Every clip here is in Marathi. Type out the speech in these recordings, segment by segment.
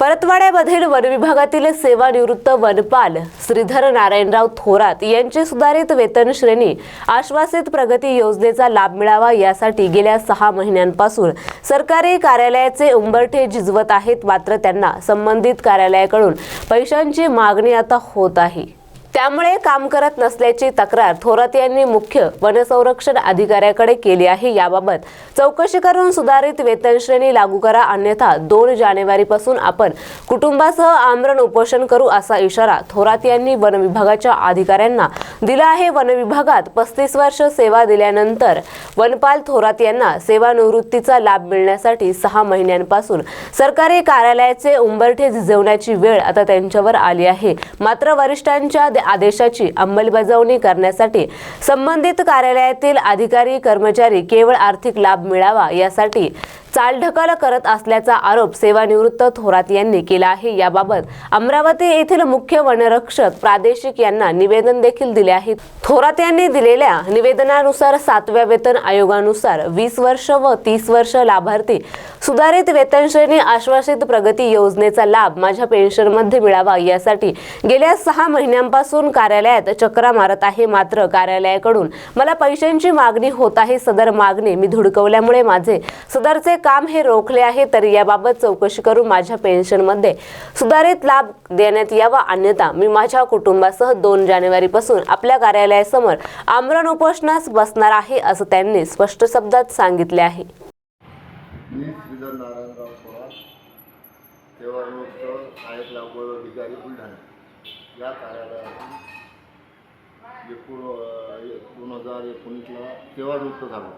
परतवाड्यामधील वनविभागातील सेवानिवृत्त वनपाल श्रीधर नारायणराव थोरात यांची सुधारित वेतन श्रेणी आश्वासित प्रगती योजनेचा लाभ मिळावा यासाठी गेल्या सहा महिन्यांपासून सरकारी कार्यालयाचे उंबरठे झिजवत आहेत. मात्र त्यांना संबंधित कार्यालयाकडून पैशांची मागणी आता होत आहे. त्यामुळे काम करत नसल्याची तक्रार थोरात यांनी मुख्य वनसंरक्षण अधिकाऱ्याकडे केली आहे. याबाबत चौकशी करून सुधारित वेतनश्रेणी लागू करा अन्यथा दोन जानेवारीपासून आपण कुटुंबासह आमरण उपोषण करू असा इशारा थोरात यांनी वन विभागाच्या अधिकाऱ्यांना दिला आहे. वन विभागात पस्तीस वर्ष सेवा दिल्यानंतर वनपाल थोरात यांना सेवानिवृत्तीचा लाभ मिळण्यासाठी सहा महिन्यांपासून सरकारी कार्यालयाचे उंबरठे झिजवण्याची वेळ आता त्यांच्यावर आली आहे. मात्र वरिष्ठांच्या आदेशाची अंमलबजावणी करण्यासाठी संबंधित कार्यालयातील अधिकारी कर्मचारी केवळ आर्थिक लाभ मिळावा यासाठी चालढकल करत असल्याचा आरोप सेवानिवृत्त थोरात यांनी केला आहे. याबाबत अमरावती येथील मुख्य वनरक्षक प्रादेशिक यांना निवेदन देखील दिले आहे. थोरात यांनी दिलेल्या निवेदनानुसार सातव्या वेतन आयोगानुसार वीस वर्ष व तीस वर्ष लाभार्थी सुधारित वेतनश्रेणी आश्वासित प्रगती योजनेचा लाभ माझ्या पेन्शनमध्ये मिळावा यासाठी गेल्या सहा महिन्यांपासून कार्यालयात चक्रा मारत आहे. मात्र कार्यालयाकडून मला पैशांची मागणी होत आहे. सदर मागणी मी धुडकवल्यामुळे माझे सदरचे काम हे रोखले आहे तर याबाबत चौकशी करून माझ्या पेन्शनमध्ये. सुधारित लाभ देण्यात यावा अन्यथा मी माझ्या कुटुंबासह दोन जानेवारीपासून आपल्या कार्यालयासमोर आमरण उपोषणास बसणार आहे असं त्यांनी स्पष्ट शब्दात सांगितले आहे. या कार्यालयातून एकूण दोन हजार एकोणीसला सेवानिवृत्त झालो.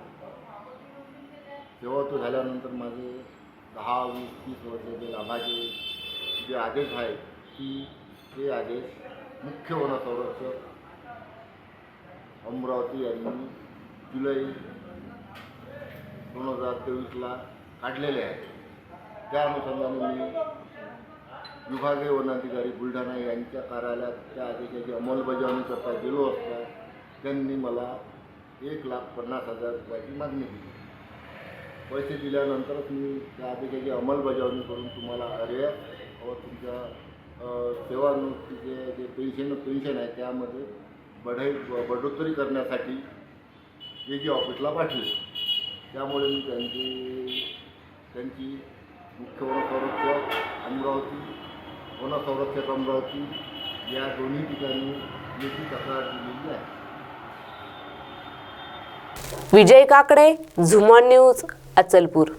सेवानिवृत्त झाल्यानंतर माझे दहा वीस तीस वर्षाचे लाभाचे जे आदेश आहेत की ते आदेश मुख्य वनसंरक्षक अमरावती यांनी जुलै दोन हजार तेवीसला काढलेले आहेत. त्या अनुषंगाने मी विभागीय वनाधिकारी बुलढाणा यांच्या कार्यालयात त्या आदेशाची अंमलबजावणी करता गेलो असता त्यांनी मला एक लाख पन्नास हजार रुपयाची मागणी केली. पैसे दिल्यानंतरच मी त्या जी अंमलबजावणी करून तुम्हाला अर्या व तुमच्या अ, सेवानिवृत्तीचे जे पेन्शन पेन्शन आहे त्यामध्ये बढाई बढोत्तरी करण्यासाठी ए जी ऑफिसला पाठवले. त्यामुळे मी त्यांची त्यांची मुख्य वनसंरक्षक अमरावती वनसंरक्षक अमरावती या दोन्ही ठिकाणी लेखी तक्रार दिलेली आहे. विजय काकडे झुमा न्यूज अचलपूर.